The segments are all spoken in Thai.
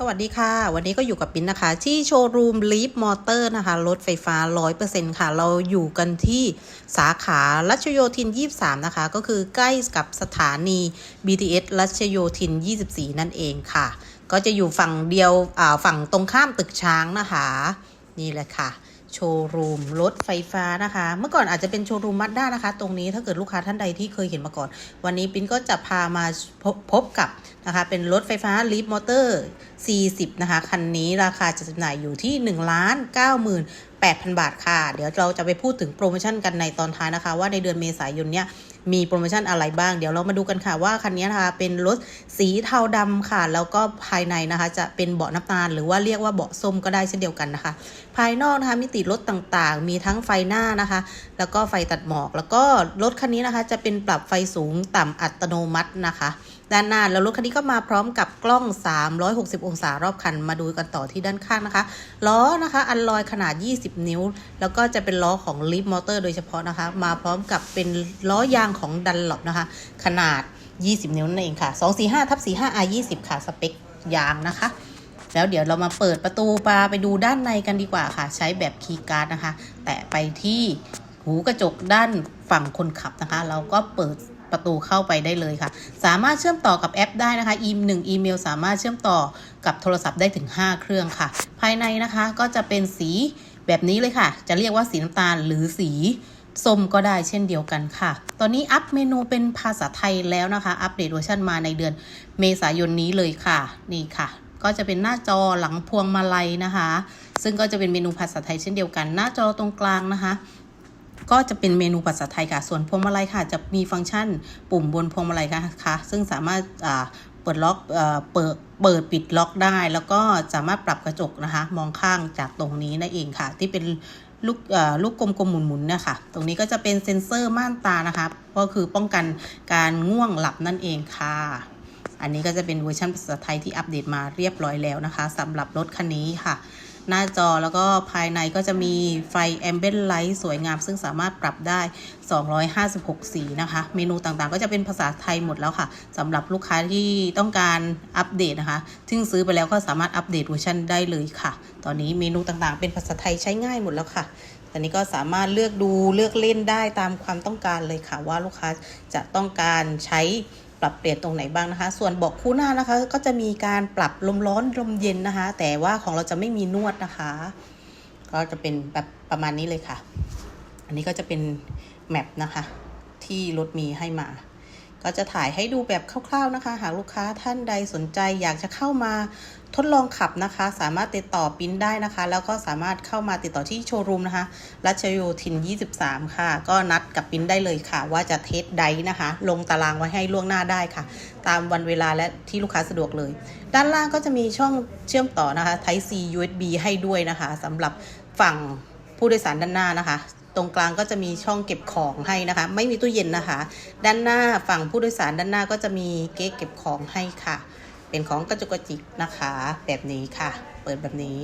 สวัสดีค่ะ วันนี้ก็อยู่กับปิ้นนะคะ ที่โชว์รูมลีฟมอเตอร์นะคะ รถไฟฟ้า 100%ค่ะ เราอยู่กันที่สาขารัชโยธิน 23 นะคะ ก็คือใกล้กับสถานี BTS รัชโยธิน 24 นั่นเองค่ะ ก็จะอยู่ฝั่งเดียวฝั่งตรงข้ามตึกช้างนะคะ นี่แหละค่ะ โชว์รูมรถไฟฟ้านะคะ เมื่อก่อนอาจจะเป็นโชว์รูมมัดด้านะคะ ตรงนี้ถ้าเกิดลูกค้าท่านใดที่เคยเห็นมาก่อน วันนี้ปิ้นก็จะพามาพพบกับนะคะ เป็นรถไฟฟ้าลีฟมอเตอร์ 40 นะคะ คันนี้ราคาจะจำหน่ายอยู่ที่1 9 9 8 0 0 บาทค่ะ เดี๋ยวเราจะไปพูดถึงโปรโมชั่นกันในตอนท้ายนะคะ ว่าในเดือนเมษายนเนี้ยมีโปรโมชั่นอะไรบ้าง เดี๋ยวเรามาดูกันค่ะว่าคันนี้นะคะเป็นรถสีเทาดำค่ะ แล้วก็ภายในนะคะ จะเป็นเบาะน้ำตาล หรือว่าเรียกว่าเบาะส้มก็ได้เช่นเดียวกันนะคะ ภายนอกนะคะมิติรถต่างๆ มีทั้งไฟหน้านะคะ แล้วก็ไฟตัดหมอก แล้วก็รถคันนี้นะคะ จะเป็นปรับไฟสูงต่ำอัตโนมัตินะคะ ด้านหน้าแล้วรถคันนี้ก็มาพร้อมกับกล้อง 360องศารอบคันมาดูกันต่อที่ด้านข้างนะคะ ล้อนะคะ อันลอยขนาด 20 นิ้ว แล้วก็จะเป็นล้อของลิฟมอเตอร์โดยเฉพาะนะคะ มาพร้อมกับเป็นล้อยางของดันหลบนะคะ ขนาด 20 นิ้วนั่นเองค่ะ 245ทับ45 R 20ค่ะ สเปคยางนะคะแล้วเดี๋ยวเรามาเปิดประตูปลาไปดูด้านในกันดีกว่าค่ะ ใช้แบบคีย์การ์ดนะคะ แตะไปที่หูกระจกด้านฝั่งคนขับนะคะ เราก็เปิด ประตูเข้าไปได้เลยค่ะ สามารถเชื่อมต่อกับแอปได้นะคะอีมหนึ่งอีเมลสามารถเชื่อมต่อกับโทรศัพท์ได้ถึง 5 เครื่องค่ะ ภายในนะคะก็จะเป็นสีแบบนี้เลยค่ะ จะเรียกว่าสีน้ำตาลหรือสีส้มก็ได้เช่นเดียวกันค่ะ ตอนนี้อัพเมนูเป็นภาษาไทยแล้วนะคะ อัปเดตเวอร์ชันมาในเดือนเมษายนนี้เลยค่ะ นี่ค่ะ ก็จะเป็นหน้าจอหลังพวงมาลัยนะคะ ซึ่งก็จะเป็นเมนูภาษาไทยเช่นเดียวกัน หน้าจอตรงกลางนะคะ ก็จะเป็นเมนูภาษาไทยค่ะ ส่วนพวงมาลัยค่ะ จะมีฟังก์ชันปุ่มบนพวงมาลัยค่ะซึ่งสามารถเปิดล็อกเปิดเปิดปิดล็อกได้ แล้วก็สามารถปรับกระจกนะคะ มองข้างจากตรงนี้นั่นเองค่ะ ที่เป็นลูกลูกกลมๆหมุนๆเนี่ยค่ะ ตรงนี้ก็จะเป็นเซ็นเซอร์ม่านตานะคะ ก็คือป้องกันการง่วงหลับนั่นเองค่ะ อันนี้ก็จะเป็นเวอร์ชันภาษาไทยที่อัปเดตมาเรียบร้อยแล้วนะคะสำหรับรถคันนี้ค่ะ หน้าจอแล้วก็ภายในก็จะมีไฟแอมเบ t ไลท์สวยงาม ซึ่งสามารถปรับได้ 256 สีนะคะ เมนูต่างๆ ก็จะเป็นภาษาไทยหมดแล้วค่ะสำหรับลูกค้าที่ต้องการอัปเดตนะคะ ซึ่งซื้อไปแล้วก็สามารถอัปเดตเวอร์ชันได้เลยค่ะ ตอนนี้เมนูต่างๆ เป็นภาษาไทยใช้ง่ายหมดแล้วค่ะตอนนี้ก็สามารถเลือกดูเลือกเล่นได้ตามความต้องการเลยค่ะว่าลูกค้าจะต้องการใช้ ปรับเปลี่ยนตรงไหนบ้างนะคะ ส่วนเบาะคู่หน้านะคะ ก็จะมีการปรับลมร้อนลมเย็นนะคะ แต่ว่าของเราจะไม่มีนวดนะคะ ก็จะเป็นแบบประมาณนี้เลยค่ะ อันนี้ก็จะเป็นแมปนะคะ ที่รถมีให้มา ก็จะถ่ายให้ดูแบบคร่าวๆนะคะ หากลูกค้าท่านใดสนใจอยากจะเข้ามาทดลองขับนะคะ สามารถติดต่อปิ้นได้นะคะ แล้วก็สามารถเข้ามาติดต่อที่โชว์รูมนะคะรัชโยธิน 23 ค่ะ ก็นัดกับปิ้นได้เลยค่ะ ว่าจะเทสไดนะคะ ลงตารางไว้ให้ล่วงหน้าได้ค่ะ ตามวันเวลาและที่ลูกค้าสะดวกเลย ด้านล่างก็จะมีช่องเชื่อมต่อนะคะ Type C USB ให้ด้วยนะคะสำหรับฝั่งผู้โดยสารด้านหน้านะคะ ตรงกลางก็จะมีช่องเก็บของให้นะคะ ไม่มีตู้เย็นนะคะ ด้านหน้าฝั่งผู้โดยสารด้านหน้าก็จะมีเก๊กเก็บของให้ค่ะ เป็นของกระจุกกระจิกนะคะ แบบนี้ค่ะ เปิดแบบนี้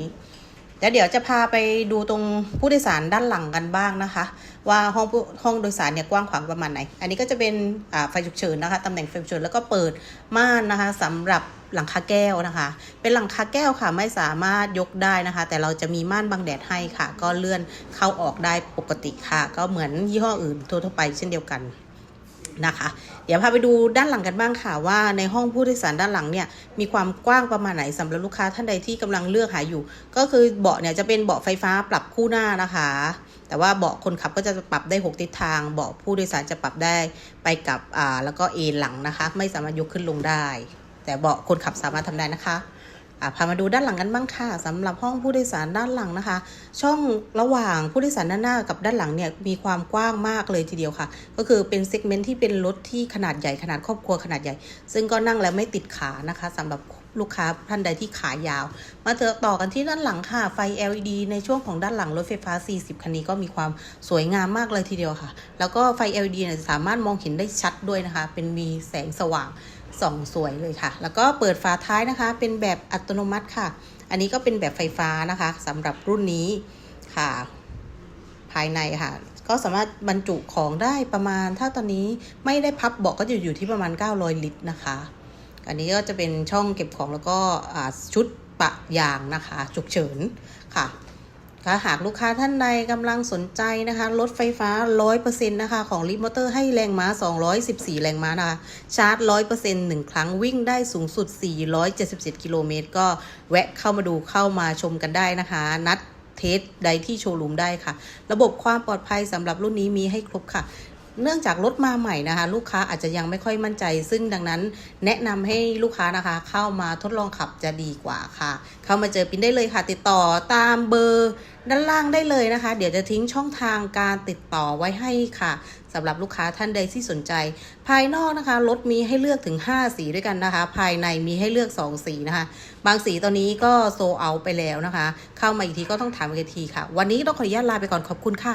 แล้วเดี๋ยวจะพาไปดูตรงผู้โดยสารด้านหลังกันบ้างนะคะ ว่าห้องผู้ห้องโดยสารเนี่ยกว้างขวางประมาณไหน อันนี้ก็จะเป็นไฟฉุกเฉินนะคะตำแหน่งไฟฉุกเฉินแล้วก็เปิดม่านนะคะสำหรับ หลังคาแก้วนะคะ เป็นหลังคาแก้วค่ะไม่สามารถยกได้นะคะ แต่เราจะมีม่านบังแดดให้ค่ะ ก็เลื่อนเข้าออกได้ปกติค่ะ ก็เหมือนยี่ห้ออื่นทั่วๆไปเช่นเดียวกันนะคะ เดี๋ยวพาไปดูด้านหลังกันบ้างค่ะว่าในห้องผู้โดยสารด้านหลังเนี่ยมีความกว้างประมาณไหนสำหรับลูกค้าท่านใดที่กำลังเลือกหาอยู่ ก็คือเบาะเนี่ยจะเป็นเบาะไฟฟ้าปรับคู่หน้านะคะ แต่ว่าเบาะคนขับก็จะปรับได้ 6 ทิศทาง เบาะผู้โดยสารจะปรับได้ไปกับอ่าแล้วก็เอนหลังนะคะ ไม่สามารถยกขึ้นลงได้ แต่เบาะคนขับสามารถทำได้นะคะอะพามาดูด้านหลังกันบ้างค่ะสำหรับห้องผู้โดยสารด้านหลังนะคะ ช่องระหว่างผู้โดยสารด้านหน้ากับด้านหลังเนี่ยมีความกว้างมากเลยทีเดียวค่ะ ก็คือเป็นเซกเมนต์ที่เป็นรถที่ขนาดใหญ่ขนาดครอบครัวขนาดใหญ่ ซึ่งก็นั่งแล้วไม่ติดขานะคะสำหรับลูกค้าท่านใดที่ขายาว มาเถอะต่อกันที่ด้านหลังค่ะ ไฟ LED ในช่วงของด้านหลังรถไฟฟ้า 40 คันนี้ก็มีความสวยงามมากเลยทีเดียวค่ะ แล้วก็ไฟ LED เนี่ยสามารถมองเห็นได้ชัดด้วยนะคะ เป็นมีแสงสว่าง ส่องสวยเลยค่ะ แล้วก็เปิดฝาท้ายนะคะ เป็นแบบอัตโนมัติค่ะ อันนี้ก็เป็นแบบไฟฟ้านะคะสำหรับรุ่นนี้ค่ะ ภายในค่ะ ก็สามารถบรรจุของได้ประมาณ ถ้าตอนนี้ไม่ได้พับเบาะก็จะอยู่ที่ประมาณ 900 ลิตรนะคะ อันนี้ก็จะเป็นช่องเก็บของแล้วก็ชุดปะยางนะคะ ฉุกเฉินค่ะ คะหากลูกค้าท่านใดกำลังสนใจนะคะรถไฟฟ้า 100%นะคะของลิมอเตอร์ให้แรงม้า 214 แรงม้านะคะชาร์จ 100%หนึ่งครั้งวิ่งได้สูงสุด 477 กิโลเมตร ก็แวะเข้ามาดูเข้ามาชมกันได้นะคะ นัดเทสใดที่โชว์รูมได้ค่ะ ระบบความปลอดภัยสำหรับรุ่นนี้มีให้ครบค่ะ เนื่องจากรถมาใหม่นะคะ ลูกค้าอาจจะยังไม่ค่อยมั่นใจ ซึ่งดังนั้นแนะนำให้ลูกค้านะคะ เข้ามาทดลองขับจะดีกว่าค่ะ เข้ามาเจอปินได้เลยค่ะ ติดต่อตามเบอร์ด้านล่างได้เลยนะคะ เดี๋ยวจะทิ้งช่องทางการติดต่อไว้ให้ค่ะสำหรับลูกค้าท่านใดที่สนใจ ภายนอกนะคะรถมีให้เลือกถึง 5 สีด้วยกันนะคะ ภายในมีให้เลือก 2 สีนะคะ บางสีตอนนี้ก็โซเอาไปแล้วนะคะ เข้ามาอีกทีก็ต้องถามอีกทีค่ะ วันนี้ต้องขออนุญาตลาไปก่อนขอบคุณค่ะ